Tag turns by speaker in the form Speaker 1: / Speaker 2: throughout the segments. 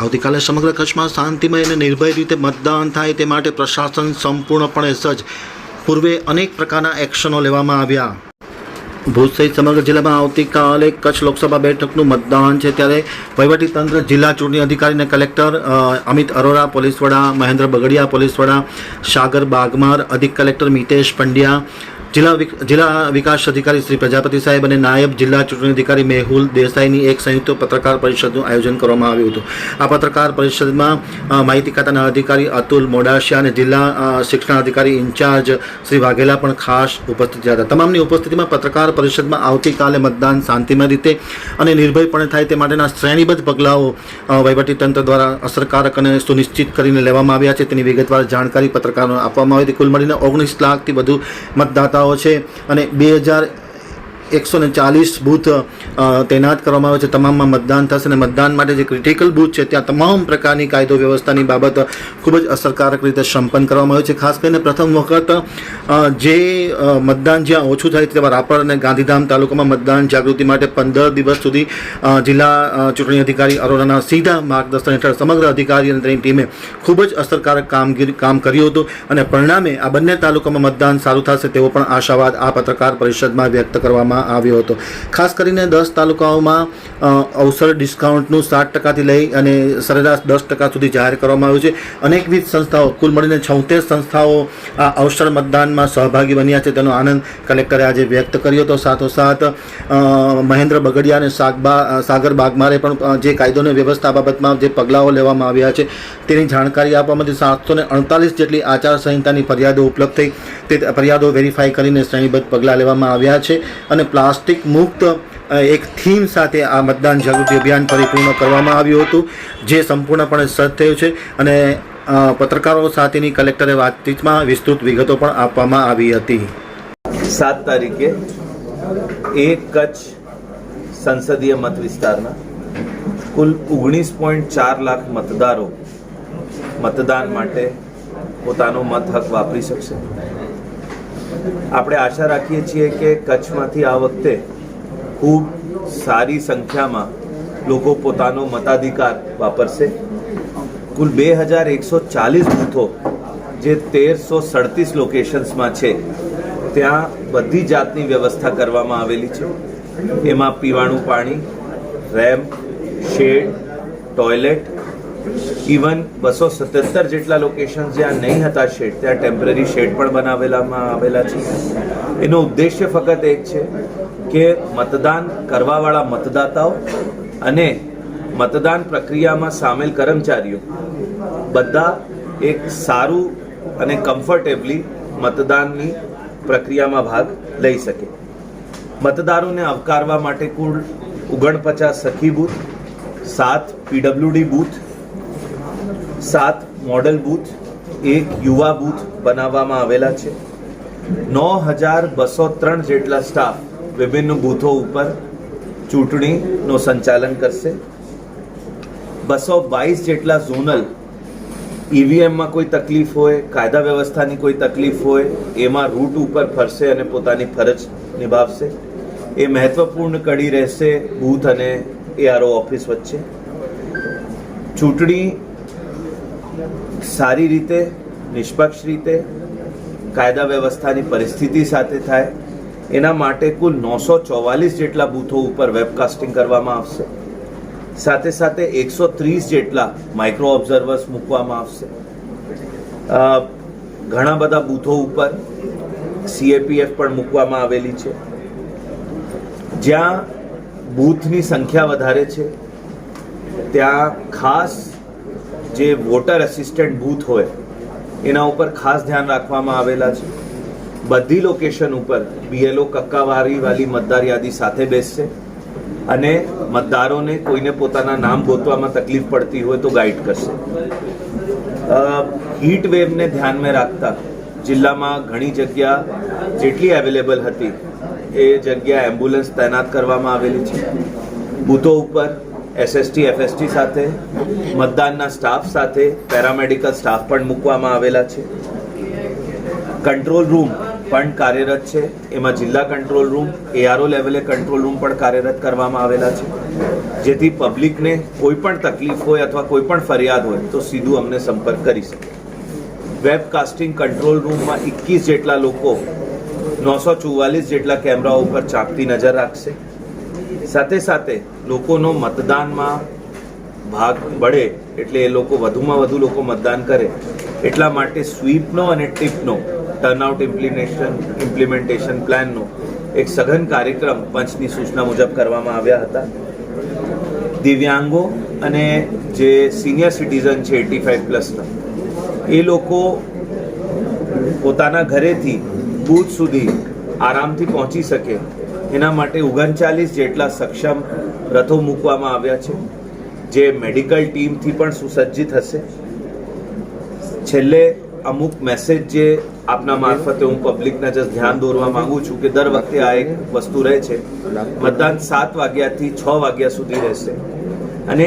Speaker 1: આવતીકાલે સમગ્ર કચ્છમાં શાંતિમય અને નિર્ભય રીતે મતદાન થાય તે માટે પ્રશાસન સંપૂર્ણપણે સજ્જ. પૂર્વે અનેક પ્રકારના એક્શનો લેવામાં આવ્યા. ભુજ સહિત સમગ્ર જિલ્લામાં આવતીકાલે કચ્છ લોકસભા બેઠકનું મતદાન છે ત્યારે વહીવટીતંત્ર જિલ્લા ચૂંટણી અધિકારી અને કલેક્ટર અમિત અરોરા, પોલીસ વડા મહેન્દ્ર બગડિયા, પોલીસ વડા સાગર બાગમાર, અધિક કલેક્ટર મિતેશ પંડ્યા જિલ્લા જિલ્લા વિકાસ અધિકારી શ્રી પ્રજાપતિ સાહેબ અને નાયબ જિલ્લા ચૂંટણી અધિકારી મેહુલ દેસાઈની એક સંયુક્ત પત્રકાર પરિષદનું આયોજન કરવામાં આવ્યું હતું. આ પત્રકાર પરિષદમાં માહિતી ખાતાના અધિકારી અતુલ મોડાશિયા અને જિલ્લા શિક્ષણ અધિકારી ઇન્ચાર્જ શ્રી વાઘેલા પણ ખાસ ઉપસ્થિત રહ્યા હતા. તમામની ઉપસ્થિતિમાં પત્રકાર પરિષદમાં આવતીકાલે મતદાન શાંતિમય રીતે અને નિર્ભયપણે થાય તે માટેના શ્રેણીબદ્ધ પગલાઓ વહીવટીતંત્ર દ્વારા અસરકારક અને સુનિશ્ચિત કરીને લેવામાં આવ્યા છે. તેની વિગતવાર જાણકારી પત્રકારોને આપવામાં આવી. હતી કુલ મળીને ઓગણીસ લાખથી વધુ મતદાતાઓ છે અને બે હજાર એકસો ને ચાલીસ બૂથ તૈનાત કરવામાં આવે છે. તમામમાં મતદાન થશે અને મતદાન માટે જે ક્રિટિકલ બૂથ છે, ત્યાં તમામ પ્રકારની કાયદો વ્યવસ્થાની બાબત ખૂબ જ અસરકારક રીતે સંપન્ન કરવામાં આવે છે. ખાસ કરીને પ્રથમ વખત જે મતદાન જ્યાં ઓછું થાય તેવા રાપર અને ગાંધીધામ તાલુકામાં મતદાન જાગૃતિ માટે પંદર દિવસ સુધી જિલ્લા ચૂંટણી અધિકારી અરોરાના સીધા માર્ગદર્શન હેઠળ સમગ્ર અધિકારી અને તેની ટીમે ખૂબ જ અસરકારક કામગીરી, કામ કર્યું હતું અને પરિણામે આ બંને તાલુકામાં મતદાન સારું થશે તેવો પણ આશાવાદ આ પત્રકાર પરિષદમાં વ્યક્ત કરવામાં આવ્યો હતો. ખાસ કરીને દસ તાલુકાઓમાં અવસર ડિસ્કાઉન્ટનું સાત ટકાથી લઈ અને સરેરાશ દસ ટકા સુધી જાહેર કરવામાં આવ્યું છે. અનેકવિધ સંસ્થાઓ, કુલ મળીને છોતેર સંસ્થાઓ આ અવસર મતદાનમાં સહભાગી બન્યા છે. તેનો આનંદ કલેક્ટરે આજે વ્યક્ત કર્યો હતો. સાથોસાથ મહેન્દ્ર બગડિયા અને સાગબા સાગર બાગમારે પણ જે કાયદો અને વ્યવસ્થા બાબતમાં જે પગલાઓ લેવામાં આવ્યા છે, તેની જાણકારી આપવામાંથી સાતસો ને અડતાલીસ જેટલી આચારસંહિતાની ફરિયાદો ઉપલબ્ધ થઈ. તે ફરિયાદો વેરીફાઈ કરીને શ્રેણીબદ્ધ પગલાં લેવામાં આવ્યા છે અને પ્લાસ્ટિક મુક્ત એક થીમ સાથે આ મતદાન જાગૃતિ અભિયાન પરિપૂર્ણ કરવામાં આવ્યું હતું, જે સંપૂર્ણપણે સજ્જ થયું છે અને પત્રકારો સાથેની કલેક્ટરે વાતચીતમાં વિસ્તૃત વિગતો પણ આપવામાં આવી હતી.
Speaker 2: સાત તારીખે એક કચ્છ સંસદીય મત વિસ્તારના કુલ ઓગણીસ પોઈન્ટ ચાર લાખ મતદારો મતદાન માટે પોતાનો મત હક વાપરી શકશે. આપણે આશા રાખીએ છીએ કે કચ્છમાંથી આ વખતે ખૂબ સારી સંખ્યામાં લોકો પોતાનો મતાધિકાર વાપરશે. કુલ બે હજાર એકસો ચાલીસ બૂથો જે તેરસો સડતીસ લોકેશન્સમાં છે, ત્યાં બધી જાતની વ્યવસ્થા કરવામાં આવેલી છે. એમાં પીવાનું પાણી રેમ્પ શેડ, ટોયલેટ ઇવન બસો સત્યોતેર જેટલા લોકેશન જ્યાં નહીં હતા શેડ ત્યાં ટેમ્પરરી શેડ પણ બનાવેલામાં આવેલા છે. એનો ઉદ્દેશ્ય ફક્ત એક છે કે મતદાન કરવાવાળા મતદાતાઓ અને મતદાન પ્રક્રિયામાં સામેલ કર્મચારીઓ બધા એક સારું અને કમ્ફર્ટેબલી મતદાનની પ્રક્રિયામાં ભાગ લઈ શકે. મતદારોને આવકારવા માટે કુલ ઓગણપચાસ સખી બૂથ, સાત પીડબ્લ્યુડી બૂથ સાત મોડલ બૂથ, એક યુવા બૂથ બનાવવામાં આવેલા છે. નવ હજાર બસો ત્રણ જેટલા સ્ટાફ વિભિન્ન બૂથો ઉપર ચૂંટણીનું સંચાલન કરશે. બસો બાવીસ જેટલા ઝોનલ ઈવીએમમાં કોઈ તકલીફ હોય, કાયદા વ્યવસ્થાની કોઈ તકલીફ હોય, એમાં રૂટ ઉપર ફરશે અને પોતાની ફરજ નિભાવશે. એ મહત્વપૂર્ણ કડી રહેશે બૂથ અને એઆરઓ ઓફિસ વચ્ચે. ચૂંટણી સારી રીતે, નિષ્પક્ષ રીતે, કાયદા વ્યવસ્થાની પરિસ્થિતિ સાથે થાય, એના માટે કુલ નવસો ચોવાલીસ જેટલા બૂથો ઉપર વેબકાસ્ટિંગ કરવામાં આવશે. સાથે સાથે એકસો ત્રીસ જેટલા માઇક્રો ઓબ્ઝર્વર્સ મૂકવામાં આવશે. ઘણા બધા બૂથો ઉપર સીએપીએફ પણ મૂકવામાં આવેલી છે. જ્યાં બૂથની સંખ્યા વધારે છે, ત્યાં ખાસ જે વોટર એસિસ્ટન્ટ બૂથ હોય, એના ઉપર ખાસ ધ્યાન રાખવામાં આવેલા છે. બધી લોકેશન ઉપર બીએલઓ કક્કાવારી વાલી મતદાર યાદી સાથે બેસશે અને મતદારોને કોઈને પોતાના નામ ગોતવામાં તકલીફ પડતી હોય તો ગાઈડ કરશે. હીટ વેવને ધ્યાનમાં રાખતા જિલ્લામાં ઘણી જગ્યા જેટલી અવેલેબલ હતી, એ જગ્યા એમ્બ્યુલન્સ તૈનાત કરવામાં આવેલી છે. બૂથો ઉપર એસએસટી એફએસટી સાથે, મતદાનના સ્ટાફ સાથે પેરામેડિકલ સ્ટાફ પણ મૂકવામાં આવેલા છે. કંટ્રોલ રૂમ પણ કાર્યરત છે. એમાં જિલ્લા કંટ્રોલ રૂમ એઆરઓ લેવલે કંટ્રોલ રૂમ પણ કાર્યરત કરવામાં આવેલા છે. જેથી પબ્લિકને કોઈ પણ તકલીફ હોય અથવા કોઈ પણ ફરિયાદ હોય, તો સીધું અમને સંપર્ક કરી શકે. વેબકાસ્ટિંગ કંટ્રોલ રૂમમાં એકવીસ જેટલા લોકો, નવસો ચુવાલીસ જેટલા કેમેરાઓ ઉપર ચાંપતી નજર રાખશે. સાથે સાથે લોકોનો મતદાનમાં ભાગ બળે એટલે એ લોકો વધુમાં વધુ લોકો મતદાન કરે એટલા માટે સ્વીપનો અને ટીપનો ટર્નઆઉટ ઇમ્પ્લિમેશન ઇમ્પ્લિમેન્ટેશન પ્લાનનો એક સઘન કાર્યક્રમ પંચની સૂચના મુજબ કરવામાં આવ્યા હતા. દિવ્યાંગો અને જે સિનિયર સિટીઝન છે એટી ફાઇવ પ્લસના, એ લોકો પોતાના ઘરેથી બૂથ સુધી આરામથી પહોંચી શકે એના માટે ઓગણચાલીસ જેટલા સક્ષમ રથો મૂકવામાં આવ્યા છે, જે મેડિકલ ટીમથી પણ સુસજ્જિત હશે. છેલ્લે અમુક મેસેજ જે આપના મારફતે હું પબ્લિકના જસ્ટ ધ્યાન દોરવા માંગુ છું કે દર વખતે આ એક વસ્તુ રહે છે. મતદાન સાત વાગ્યાથી છ વાગ્યા સુધી રહેશે. અને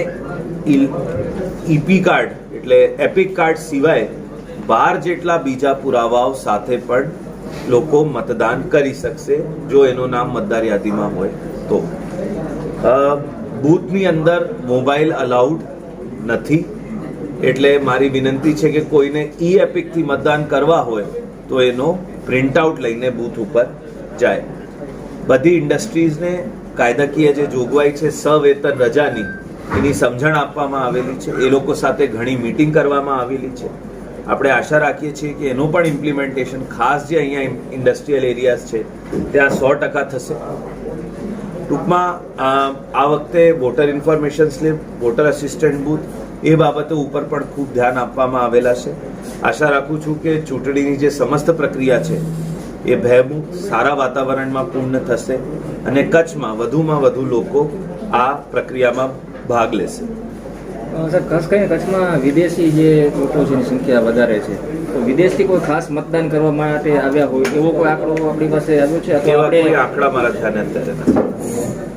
Speaker 2: ઈપી કાર્ડ એટલે એપિક કાર્ડ સિવાય બાર જેટલા બીજા પુરાવાઓ સાથે પણ લોકો મતદાન કરી શકશે જો એનું નામ મતદાર યાદીમાં હોય તો. બૂથની અંદર મોબાઈલ અલાઉડ નથી. એટલે મારી વિનંતી છે કે કોઈને ઈ એપિકથી મતદાન કરવા હોય તો એનો પ્રિન્ટઆઉટ લઈને બૂથ ઉપર જાય. બધી ઇન્ડસ્ટ્રીઝને કાયદાકીય જે જોગવાઈ છે સવેતન રજાની એની સમજણ આપવામાં આવેલી છે. એ લોકો સાથે ઘણી મીટિંગ કરવામાં આવેલી છે. આપણે આશા રાખીએ છીએ કે એનું પણ ઇમ્પ્લિમેન્ટેશન ખાસ જે અહીંયા ઇન્ડસ્ટ્રીયલ એરિયાઝ છે, ત્યાં સો ટકા થશે. ટૂંકમાં, આ વખતે voter information slip voter assistant booth એ બાબતો ઉપર પણ ખૂબ ધ્યાન આપવામાં આવેલા છે. આશા રાખું છું કે ચૂંટણીની જે સમસ્ત પ્રક્રિયા છે, એ ભયમુક્ત સારા વાતાવરણમાં પૂર્ણ થશે અને કચ્છમાં વધુમાં વધુ લોકો આ પ્રક્રિયામાં ભાગ લેશે.
Speaker 3: સર ખાસ કરીને કચ્છમાં વિદેશી જે લોકો છે એની સંખ્યા વધારે છે? તો વિદેશથી કોઈ ખાસ મતદાન કરવા માટે આવ્યા હોય એવો કોઈ આંકડો આપણી પાસે આવ્યો છે? અથવા આપણે
Speaker 2: આંકડા મારા ધ્યાને અત્યારે